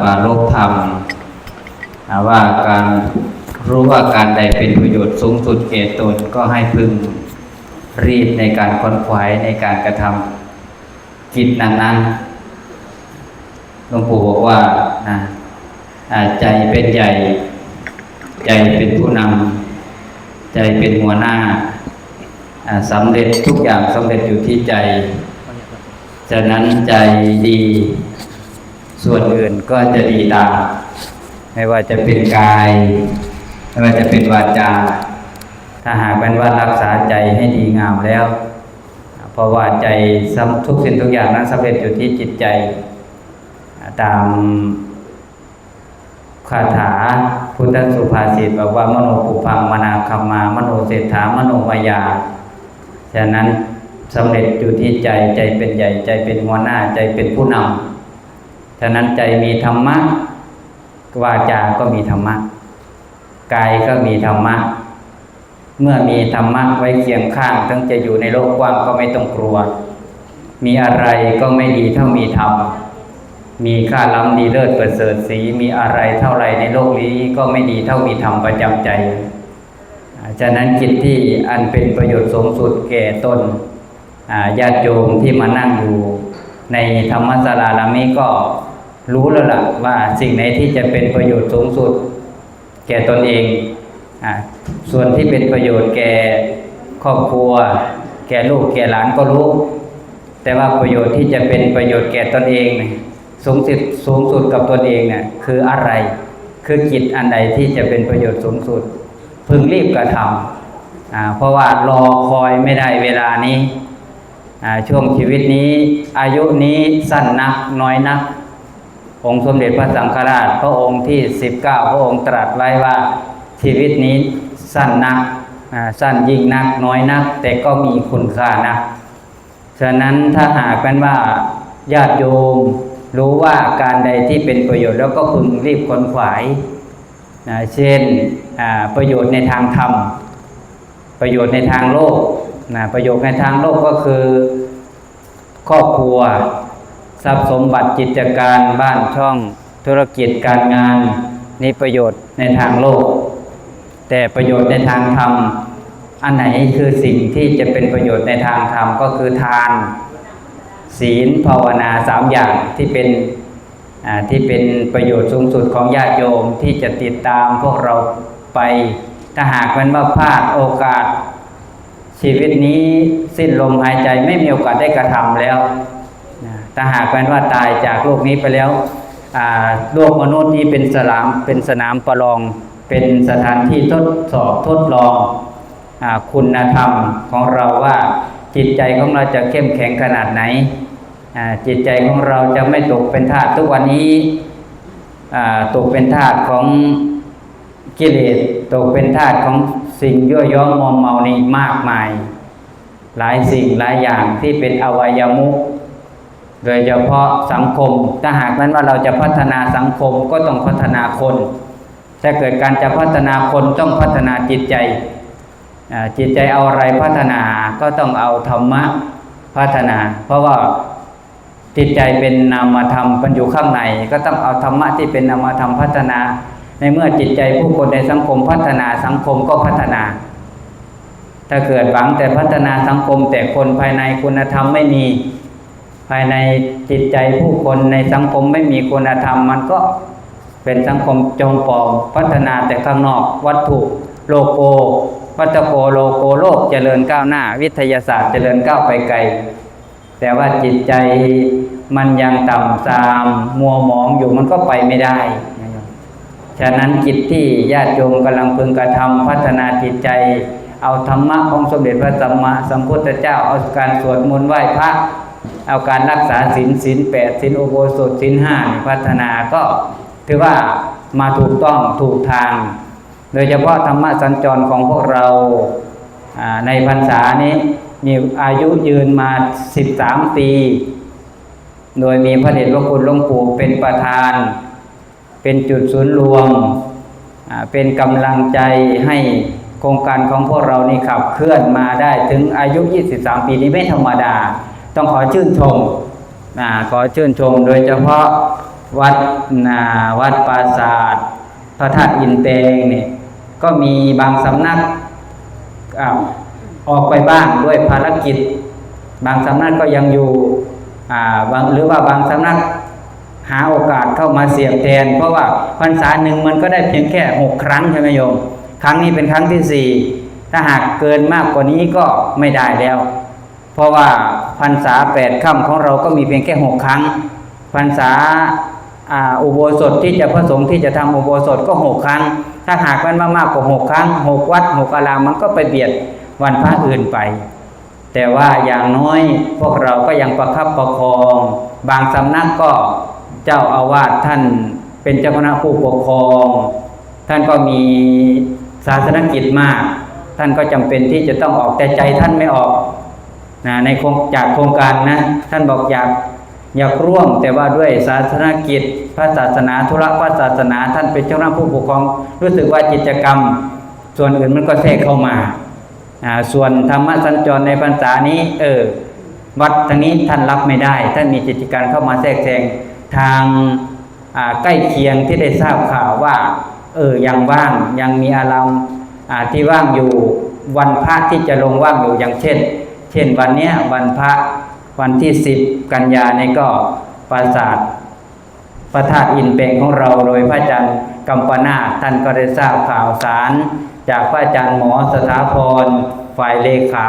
ปารภธรรมว่าการรู้ว่าการใดเป็นประโยชน์สูงสุดแก่ตนก็ให้พึงรีบในการค้นขวายในการกระทำกิจนั้นๆหลวงปู่บอกว่านะใจเป็นใหญ่ ใจเป็นผู้นำใจเป็นหัวหน้าสำเร็จทุกอย่างสำเร็จอยู่ที่ใจ ฉะนั้นใจดี ส่วนอื่นก็จะดีตามไม่ว่าจะเป็นกาย ไม่ว่าจะเป็นวาจา ถ้าหากเป็นว่ารักษาใจให้ดีงามแล้ว เพราะว่าใจทุกสิ่งทุกอย่างนั้นสำเร็จอยู่ที่จิตใจ ตามคาถาพุทธสุภาษิตบอกว่ามโนปุพังมนาคัมมามโนเศรษฐามโนมายา ฉะนั้นสำเร็จอยู่ที่ใจใจเป็นใหญ่ใจเป็นหัวหน้าใจเป็นผู้นำ ฉะนั้นใจมีธรรมะวาจาก็มีธรรมะกายก็มีธรรมะ เมื่อมีธรรมะไว้เคียงข้างถึงจะอยู่ในโลกกว้างก็ไม่ต้องกลัว มีอะไรก็ไม่ดีเท่ามีธรรม มีค่าล้ำดีเลิศประเสริฐสีมีอะไรเท่าไรในโลกนี้ก็ไม่ดีเท่ามีธรรมประจำใจ ฉะนั้นกิจที่อันเป็นประโยชน์สูงสุดแก่ตนญาติโยมที่มานั่งอยู่ ในธรรมศาลาลานี้ก็ รู้แล้วล่ะว่าสิ่งไหนที่จะเป็นประโยชน์สูงสุด แก่ตนเองอส่วนที่เป็นประโยชน์แก่ครอบครัว แก่ลูกแก่หลานก็รู้ แต่ว่าประโยชน์ที่จะเป็นประโยชน์แก่ตนเองสูงสุดสูงสุดกับตนเองเนี่ยคืออะไรคือกิจอันใดที่จะเป็นประโยชน์สูงสุด พึงรีบกระทำเพราะว่ารอคอยไม่ได้เวลานี้ช่วงชีวิตนี้อายุนี้สั้นนักน้อยนัก องค์สมเด็จพระสังฆราชพระองค์ที่ 19 พระองค์ตรัสไว้ว่าชีวิตนี้สั้นนักสั้นยิ่งนักน้อยนัก แต่ก็มีคุณค่านะฉะนั้นถ้าหากเป็นว่าญาติโยมรู้ว่าการใดที่เป็นประโยชน์แล้วก็พึงรีบขนขวายนะเช่นประโยชน์ในทางธรรม ประโยชน์ในทางโลกนะประโยชน์ในทางโลกก็คือ ครอบครัว ทรัพย์สมบัติกิจการบ้านช่อง ธุรกิจการงานนี่ประโยชน์ในทางโลก แต่ประโยชน์ในทางธรรม อันไหนคือสิ่งที่จะเป็นประโยชน์ในทางธรรมก็คือทาน ศีลภาวนาสามอย่างที่เป็นที่เป็นประโยชน์สูงสุดของญาติโยมที่จะติดตามพวกเราไปถ้าหากมันว่าพลาดโอกาส ชีวิตนี้สิ้นลมหายใจไม่มีโอกาสได้กระทำแล้ว ถ้าหากเป็นว่าตายจากโลกนี้ไปแล้วโลกมนุษย์นี้เป็นสนามเป็นสนามประลอง เป็นสถานที่ทดสอบทดลองอคุณธรรมของเราว่าจิตใจของเราจะเข้มแข็งขนาดไหน จิตใจของเราจะไม่ตกเป็นทาสทุกวันนี้ตกเป็นทาสของกิเลสตกเป็นทาสของสิ่งยั่วย้อมมอมเมานี่มากมาย หลายสิ่งหลายอย่างที่เป็นอวัยมุข โดยเฉพาะสังคม ถ้าหากนั้นว่าเราจะพัฒนาสังคมก็ต้องพัฒนาคน ถ้าเกิดการจะพัฒนาคนต้องพัฒนาจิตใจ จิตใจเอาอะไรพัฒนาก็ต้องเอาธรรมะพัฒนา เพราะว่าจิตใจเป็นนามธรรมมันอยู่ข้างใน ก็ต้องเอาธรรมะที่เป็นนามธรรมพัฒนา ในเมื่อจิตใจผู้คนในสังคมพัฒนาสังคมก็พัฒนา ถ้าเกิดหวังแต่พัฒนาสังคมแต่คนภายในคุณธรรมไม่มี ภายในจิตใจผู้คนในสังคมไม่มีคุณธรรม มันก็เป็นสังคมจงปองพัฒนาแต่ข้างนอกวัตถุโลโกวัตโกโลโกโลกเจริญก้าวหน้า วิทยาศาสตร์เจริญก้าวไปไกล แต่ว่าจิตใจมันยังต่ำทรามมัวหมองอยู่มันก็ไปไม่ได้ฉะนั้นจิตที่ญาติโยมกำลังพึงกระทำพัฒนาจิตใจ เอาธรรมะของสมเด็จพระสัมมาสัมพุทธเจ้าเอาการสวดมนต์ไหว้พระ เอาการรักษาศีลศีลแปดศีลอุโบสถศีลห้าพัฒนาก็ถือว่ามาถูกต้องถูกทาง โดยเฉพาะธรรมะสัญจรของพวกเราในพรรษานี้มีอายุยืนมา 13 ปี โดยมีพระเดชพระคุณหลวงปู่เป็นประธาน เป็นจุดศูนย์รวม เป็นกำลังใจให้โครงการของพวกเรานี่ขับเคลื่อนมาได้ถึงอายุ 23 ปีนี้ไม่ธรรมดา ต้องขอชื่นชมนะขอชื่นชมโดยเฉพาะวัดนาวัดปราสาทพระธาตุอินเตงเนี่ยก็มีบางสำนักออกไปบ้างด้วยภารกิจ บางสำนักก็ยังอยู่หรือว่าบางสำนักหาโอกาสเข้ามาเสียบแทน เพราะว่าพรรษาหนึ่งมันก็ได้เพียงแค่หกครั้งใช่ไหมโยม ครั้งนี้เป็นครั้งที่สี่ถ้าหากเกินมากกว่านี้ก็ไม่ได้แล้ว เพราะว่าพรรษาแปดค่ำของเราก็มีเพียงแค่หกครั้งพรรษาอุโบสถที่จะพระสงฆ์ที่จะทำอุโบสถก็หกครั้ง ถ้าหากมันมากๆกว่าหกครั้งหกวัดหกอารามมันก็ไปเบียดวันพระอื่นไป แต่ว่าอย่างน้อยพวกเราก็ยังประคับประคอง บางสำนักก็เจ้าอาวาสท่านเป็นเจ้าคณะผู้ปกครอง ท่านก็มีศาสนกิจมาก ท่านก็จำเป็นที่จะต้องออกแต่ใจท่านไม่ออก นะในโครงจากโครงการนะท่านบอกอยากอยากร่วม แต่ว่าด้วยศาสนกิจพระศาสนาธุระพระศาสนา ท่านเป็นเจ้าหน้าผู้ปกครอง รู้สึกว่ากิจกรรม ส่วนอื่นมันก็แทรกเข้ามาส่วนธรรมะสัญจรในพรรษานี้ เออวัดทางนี้ท่านรับไม่ได้ ท่านมีกิจการเข้ามาแทรกแซงทางใกล้เคียงที่ได้ทราบข่าวว่า เออยังว่างยังมีอารมอ่าที่ว่างอยู่วันพระที่จะลงว่างอยู่อย่างเช่น เช่นวันเนี้ยวันพระวันที่สิบกันยาในก็ปราสาทพระธาตุอินเปงของเราโดยพระอาจารย์กัมปนาท่านก็ได้ทราบข่าวสาร จากพระอาจารย์หมอสถาพรฝ่ายเลขา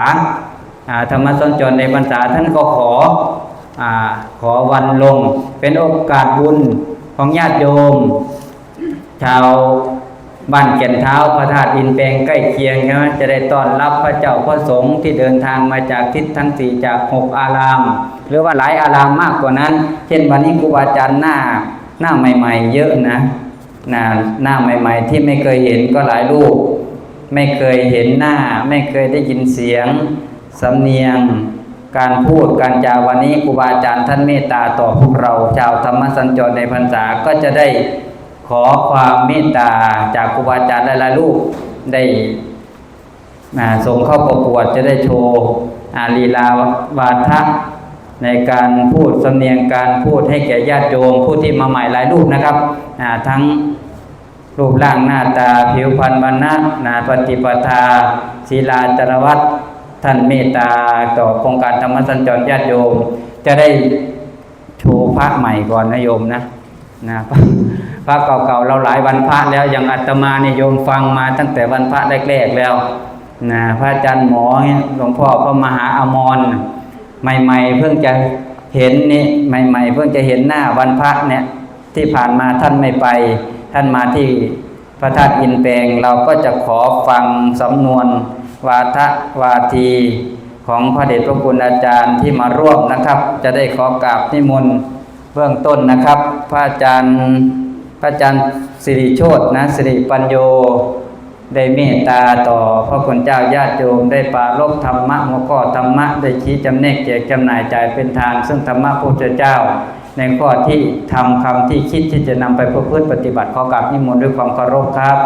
ธรรมสัญจรในพรรษาท่านก็ขออขอวันลงเป็นโอกาสบุญของญาติโยม ชาว บ้านแก่นเท้าพระธาตุอินแปลงใกล้เคียงใช่ไหมจะได้ต้อนรับพระเจ้าพระสงฆ์ที่เดินทางมาจากทิศทั้งสี่จากหกอาราม หรือว่าหลายอารามมากกว่านั้น เช่นวันนี้ครูบาอาจารย์หน้าหน้าใหม่ ๆ เยอะนะหน้าหน้าใหม่ ๆ ที่ไม่เคยเห็นก็หลายรูป ไม่เคยเห็นหน้า ไม่เคยได้ยินเสียงสำเนียง การพูดการจาวันนี้ครูบาอาจารย์ท่านเมตตาต่อพวกเราชาวธรรมสัญจรในพรรษาก็จะได้ ขอความเมตตาจากครูบาอาจารย์หลายๆรูปได้ส่งเข้าประกวดจะได้โชว์อาลีลาวาทะในการพูดสำเนียงการพูดให้แก่ญาติโยมผู้ที่มาใหม่หลายรูปนะครับทั้งรูปร่างหน้าตาผิวพรรณวันนะนาปฏิปทาศีลาจารวัตท่านเมตตาต่อโครงการธรรมสัญจรญาติโยม จะได้โชว์พระใหม่ก่อนนะโยมนะ นะพระเก่าๆเราหลายวันพระแล้วอย่างอาตมาเนี่ยโยมฟังมาตั้งแต่วันพระแรกๆแล้วนะพระอาจารย์หมอหลวงพ่อพระมหาอมรใหม่ ๆ เพิ่งจะเห็นนี่ใหม่ ๆ เพิ่งจะเห็นหน้าวันพระเนี่ยที่ผ่านมาท่านไม่ไป ท่านมาที่พระธาตุอินแปงเราก็จะขอฟังสำนวนวาทะวาทีของพระเดชพระคุณอาจารย์ที่มาร่วมนะครับ จะได้ขอกราบนิมนต์ เบื้องต้นนะครับ พระอาจารย์พระอาจารย์สิริโชตนะสิริปัญโยได้เมตตาต่อพระคุณเจ้าญาติโยมได้ปรารบธรรมะหัวข้อธรรมะได้ชี้จำแนกแจกจำหน่ายจ่ายเป็นทาน ซึ่งธรรมะพระพุทธเจ้า ในข้อที่ทำคำที่คิดที่จะนำไปประพฤติปฏิบัติขอกราบนิมนต์ด้วยความเคารพครับ